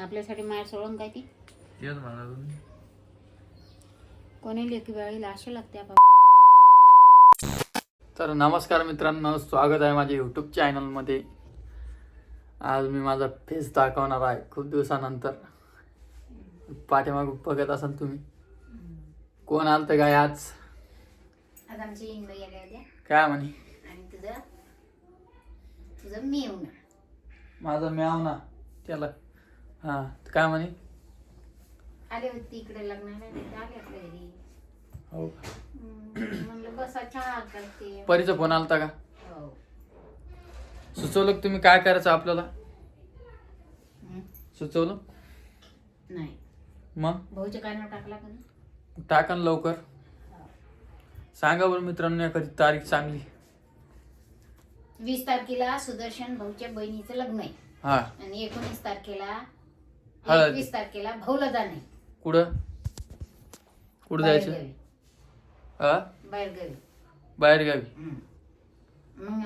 आपल्यासाठी माया सोडून काय ती? तेच म्हणा तुम्ही. कोणी लेखी वेळेला असे लागते आपण तर नमस्कार मित्रांनो स्वागत आहे माझ्या यूट्यूब चॅनलमध्ये आज मी माझा फेस दाखवणार आहे खूप दिवसानंतर. पाठीमाग बघत असाल तुम्ही. कोण आलं तर काय आज? आज आमची इंगळी आल्या होत्या. काय म्हणे? आणि तुझं? तुझं मी येऊन. माझा म्याव ना त्याला हां काय म्हणे? आले होते इकडे लग्नाला नाही तर आले आपल्या घरी. हो हम्म, म्हणलं बसा चहा करते परीचा फोन आलता का? हो. सुचवलं का तुम्ही काय करायचं आपल्याला? हम्म, सुचवलं? नाही. मग? भाऊच्या कानावर टाकला का नाही? टाका ना लवकर. सांगा बरं मित्रांनो एखादी तारीख चांगली. वीस तारखेला सुदर्शन भाऊच्या बहिणीचं लग्न आहे. हा. आणि एकोणीस तारखेला हळद. एकवीस तारखेला भाऊला जाणे. कुठं? कुठं जायचं? हा बाहेर गावी बाहेर गावी मग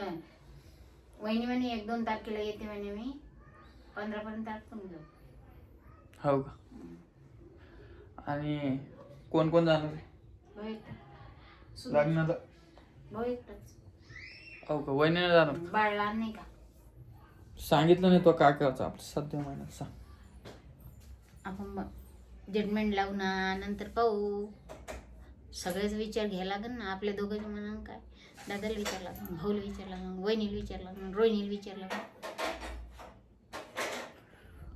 वहिनी म्हणे एक दोन तारखेला येते म्हणे मी. पंधरा पर्यंत जाऊ. हो का? आणि कोण कोण जाणार आहे? भाऊ एकटा सुदर्शन. लग्नाला. भाऊ एकटाच हो का? वहिनीने जाणार. बाळ लहान नाही का? सांगितलं नाही तो काय करायचं आपलं सध्या महिन्यात सांग. आपण मग जजमेंट लावू ना नंतर पाहू. सगळेच विचार घ्यायला लागेल ना आपल्या दोघांच्या मनानं काय? दादाला विचार लागेल भाऊला विचार लागेल वहिनीला विचार लागेल रोहिणीला विचार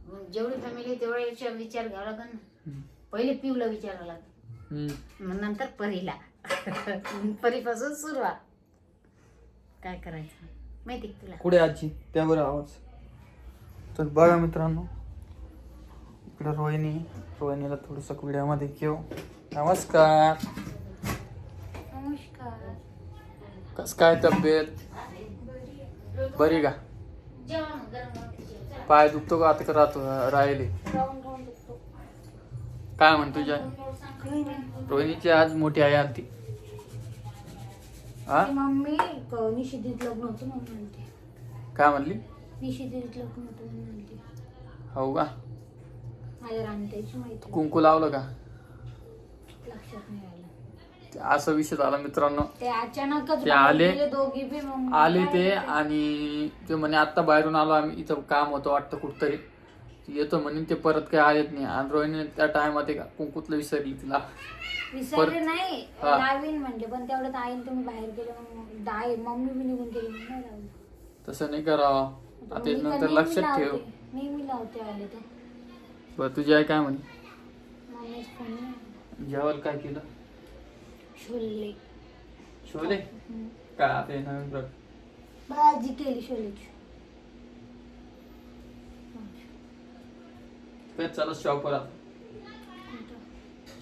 मग जेवढी फॅमिली तेवढा विचार घ्यावा लागेल ना. पहिले पिऊला विचारावं लागेल. मग नंतर परीला. परीपासून सुरुवात. काय करायचं? माहिती तुला? कुठे आजी? त्यावर आवाज. तर बघा मित्रांनो इकडे रोहिणी. रोहिणीला थोडस व्हिडिओमध्ये घेऊ. नमस्कार. नमस्कार. कस काय तब्येत? बरी का. पाय दुखतो का? आता राहतो राहिले. काय म्हण तुझ्या? रोहिणीची आज मोठी आई आलती. हा ती मम्मी क- निशिदीत लग्न होतं म्हणून म्हणते काय म्हणली? निशिदीत लग्न होतं म्हणून म्हणते हो का? माझ्या राणीताईची माहिती कुंकू लावलं का? लक्षात नाही आलं असा विषय झाला मित्रांनो. ते अचानकच ते आले- बाहेर गेले दोघी बी मग आले ते आणि ते म्हणे आत्ता बाहेरून आलो आम्ही. इथं काम होतं वाटतं कुठतरी. येतो म्हणे ते परत काही आलेत नाही. आणि रोहिणी त्या टायमात एक कुंकूतलं विसरली तिला. विसरले परत- नाही हा. लावीन पण तेवढ्यात आईन तुम्ही बाहेर गेले मग आई मम्मी बी निघून गेली मग नाही लावलं. तसं नाही करावं. आता आता का नंतर नेहमी लक्षात ठेव. लावते. नेहमी लावते आले तर. बरं तुझी आई काय म्हणे. जेवायला काय केलं? छोले. शोले हम्म. काय आता हे नवीन प्रकार. भाजी केली छोलेची. काय चला शॉपवर आता?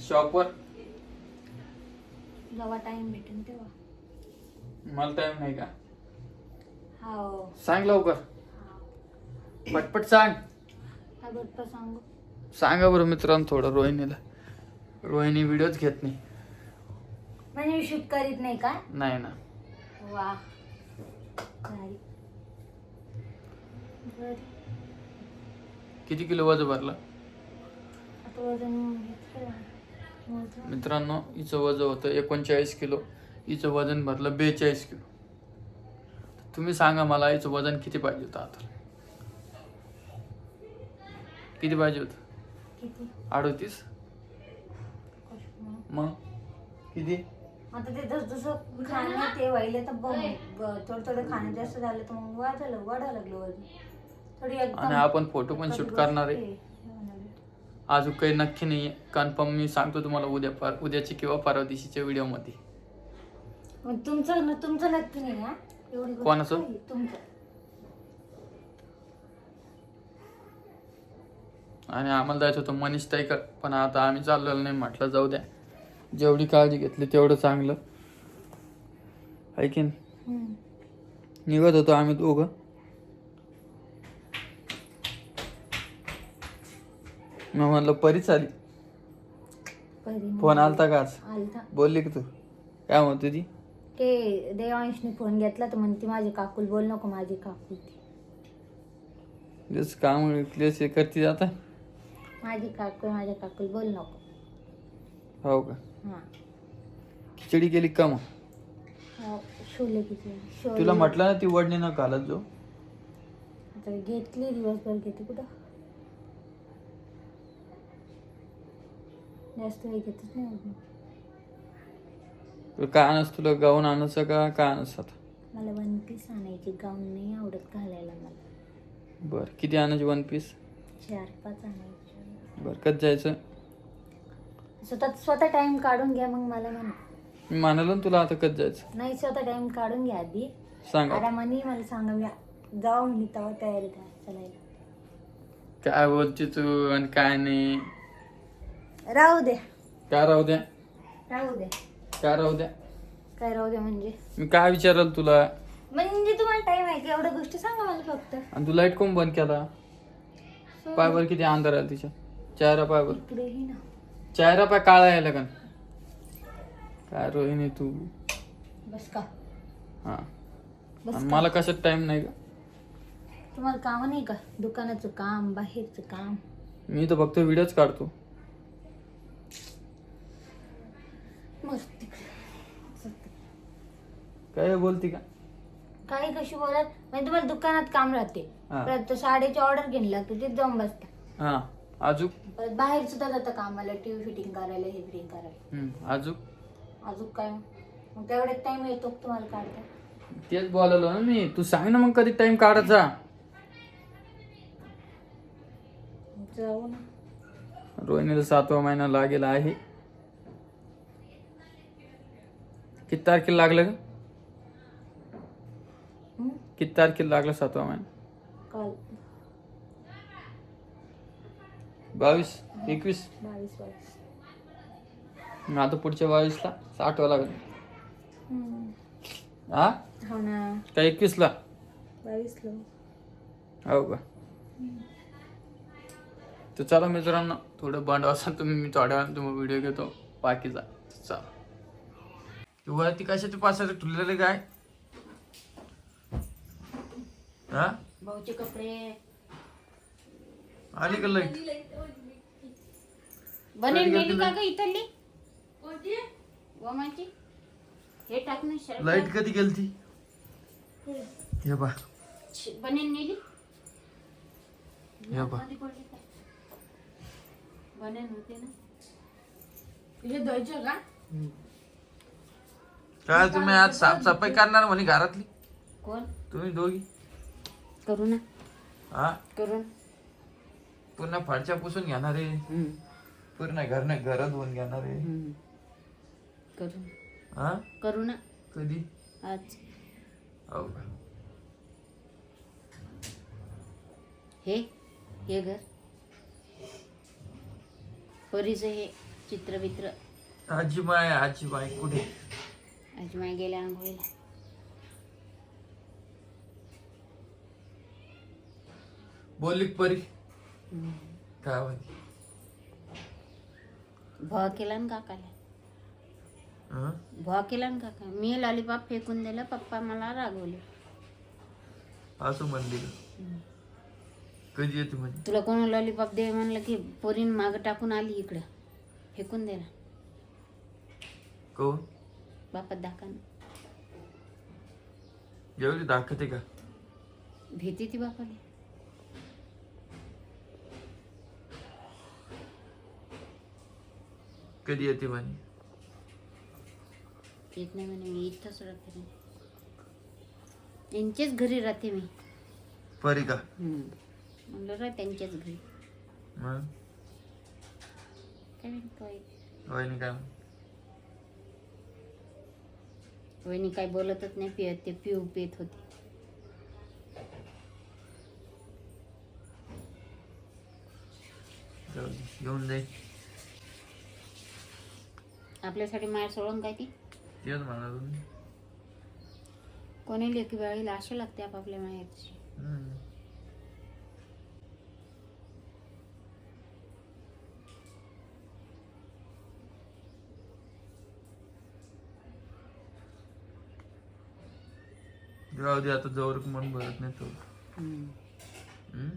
शॉपवर जेव्हा टाइम भेटेल तेव्हा. मला टाइम नाही का? हो. सांग लवकर. पटपट सांग. काय बरोबर सांगू. सांगा बरं मित्रांनो थोडं रोहिणीला. रोहिणी व्हिडिओच घेत नाही. म्हणजे शूट करीत नाही का? नाही ना. वा. भारी. बरं. किती किलो वजन भरलं? आता वजन घेतलं ना. मोजलं. मित्रांनो हिचं वजन होतं एकोणचाळीस किलो. हिचं वजन भरलं बेचाळीस किलो. तुम्ही सांगा मला हिचं वजन किती पाहिजे होतं आता? किती पाहिजे होतं? किती अडोतीस. मग? किती? आता ते जस जसं खाणं ते व्हायला तर बघ थोडं थोडं खाणं जास्त झालं तर मग वाढायला वाढायला लागलं वजन. थोडी एकदम आणि आपण फोटो पण शूट करणार आहे. अजून काही नक्की नाही. आहे कन्फर्म मी सांगतो तुम्हाला उद्या पर उद्याची किंवा परवा दिवशीच्या व्हिडिओमध्ये. मग तुमचं न- तुमचं नक्की नाही एवढी गोष्ट कोणाचं? तुमचं. आणि आम्हाला जायचं होतं मनीष ताईकर पण आता आम्ही चाललेलो नाही म्हटलं जाऊ द्या. जेवढी काळजी घेतली तेवढं चांगलं. ऐकीन. निघत होतो आम्ही दोघं. मग म्हणलं परीच आली. फोन आलता का आज? आलता. बोलली की तू? काय म्हणत तुझी ते देवांशने फोन घेतला तर म्हणते माझी काकूल बोल नको माझी काकूल ती जस काम क्लिअर करते आता माझी काकू माझ्या काकूला बोल नको. हो का? हा. खिचडी केली का मग? हो, शोले किती शोले. तुला म्हटलं ना ती वडणी न घालत जो आता घेतली दिवसभर घेते कुठं? जास्त वेळ घेतच नाही अजून. तुला काय आणस तुला गाऊन आणायचं का काय आणायचं आता? मला वन पीस आणायची गाऊन नाही आवडत घालायला मला. बरं किती आणायची वन पीस चार पाच आणायचे. बरं कधी जायचं. स्वतः स्वतः टाइम काढून घ्या मग मला म्हणा. मी मानलं ना तुला आता कधी जायचं. नाही स्वतः टाइम काढून घ्या आधी. सांगा आरामाने मला सांगा मी जाऊ म्हणे तेव्हा तयारी करा चलायला. काय बोलते तू आणि काय नाही. राहू दे. काय राहू द्या राहू दे. काय राहू द्या काय राहू दे म्हणजे? मी काय विचारल तुला? म्हणजे तुम्हाला टाइम आहे की? एवढ्या गोष्टी सांगा मला फक्त. आणि तू लाइट कोण बंद केला? पायवर किती अंधार आला तिच्या? चेहरा इकडेही ना. चेहरा पाय काळा यायला का काय रोहिणी तू? बस का? हा. बस आणि का? मला कशात टाइम नाही का? तुम्हाला काम नाही का? दुकानाचं काम बाहेरचं काम? मी तर फक्त व्हिडिओच काढतो. तिकडे. काय बोलती का? काही कशी बोलत? म्हणजे तुम्हाला दुकानात काम राहते. हा. परत साडीची ऑर्डर घ्यायला लागते तिथे जाऊन बसता. हा. अजून परत बाहेर सुद्धा जातं कामाला टीव्ही फिटिंग करायला हे फिटिंग करायला. हम्म, अजून अजून काय? मग तेवढ्यात टाइम येतो का तुम्हाला काढता. तेच बोलालो ना मी. तू सांग ना मग कधी टाइम काढायचा जाऊ ना. रोहिणीला सातवा महिना लागेल आहे. किती तारखेला लागलं हं? किती तारखेला लागला सातवा महिना? काल. बावीस एकवीस? बावीस बावीस. मग आता पुढच्या बावीसला आठवा लागेल. हं. हा? हो ना. का एकवीसला? हो का? तर चला मित्रांनो थोडं बंड असाल तुम्ही मी थोड्या वेळाने तुम्हाला व्हिडिओ घेतो. बाकीचा. चला. तू वरती कशाचे पासाचे ठुलेले काय? हा? भाऊचे कपडे. आली का लाइट? बनेल नेली का ग इथली? वमाची? हे टाकणं शर्ट. लाइट कधी गेलती? हे बा. बनेल नेली हे बा. बनेल होते ना. हे द्यायचं का? काय तुम्ही आज साफसफाई करणार म्हणे घरातली? कोण? तुम्ही दोघी? करू ना. हा? करून पुन्हा फाडच्या पुसून घेणार आहे. पूर्ण घर घर धुवून घेणार आहे. करू हा? करू ना. कधी? आज. हो का? हे हे घर. परीचं हे चित्रबित्र. आजीबाई आजीबाई कुठे? आज माय गेल्या आंघोळीला. परी? म्हणते? भवा केला ना काकाला. हं? भवा केला ना काका. मी लॉलीपॉप फेकून दिलं पप्पा मला रागवले. असं म्हणली का? कधी येते म्हणजे तुला कोण लॉलीपॉप दे म्हणलं की पोरीन मागं टाकून आली इकडं. फेकून दे ना. कोण? बापात दाखा एवढी दाखवते का? भीती ती बापाला. कधी येते म्हणे? येत नाही म्हणे मी इथंच राहते यांच्याच घरी राहते मी. परी का? म्हणलं राह त्यांच्याच घरी. मग? काय माहीत काय वहिनी काय म्हणे? वहिनी काय बोलतच नाही पियत ते पिऊ पित होते. जाऊ दे, येऊन जाईल आपल्यासाठी माया सोडून काय ती? तेच म्हणा तुम्ही. कोणी लेखी वेळेला असे लागते आपापल्या मायाची हम्म. जाऊ दे आता जवळ मन भरत नाही तो. हम्म?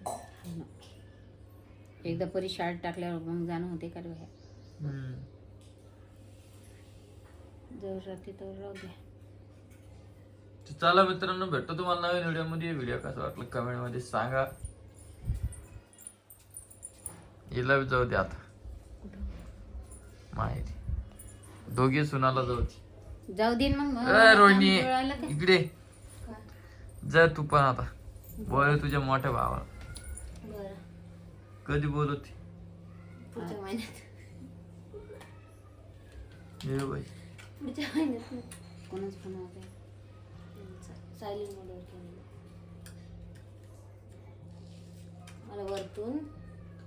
एकदा परी शाळेत टाकल्यावर मग जाणं होते का रे बाहेर? हम्म. राहते तर राहू द्या तर चला मित्रांनो भेटतो तुम्हाला नवीन व्हिडिओमध्ये व्हिडिओ कसा वाटला कमेंटमध्ये सांगा. हिला बी जाऊ दे आता. माहिती दोघी सुनाला जाऊ दे. जाऊ दे ना मग. ए, रोहिणी? इकडे. जा तू पण आता. बोल तुझ्या मोठ्या भावाला. बरं. कधी बोलत पुढच्या महिन्यात. ये बाई. पुढच्या महिन्यात ना. कोणाच फोन होते सायलेंट मोडवर ठेवलेलं. मला वरतून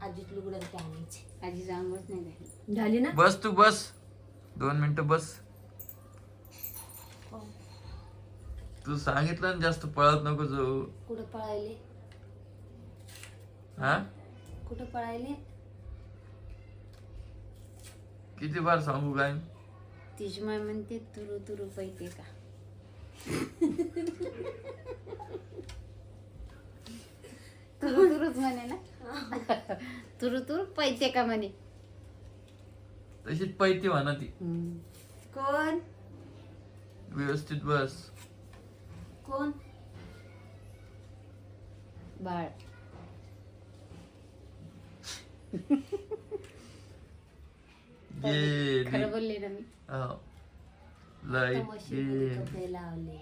आजीत लुगडं ते आणायचे आजीचं आंघोळच नाही झाली. झाली ना? बस तू बस. दोन मिनिटं बस. हो. तू सांगितलं ना जास्त पळत नको जाऊ. कुठं पळायले? हा? कुठं पळायले? किती बार सांगू काय? तिची माय म्हणते तुरु तुरु पैते का? तुरु तुरुच म्हणे ना? तुरु तुरु पैते का म्हणे? तशीच पैती म्हणा ती. कोण? व्यवस्थित बस. कोण? बाळ. खरं बोलले ना मी. हो. लाइट मशीन गेली कपडे लावले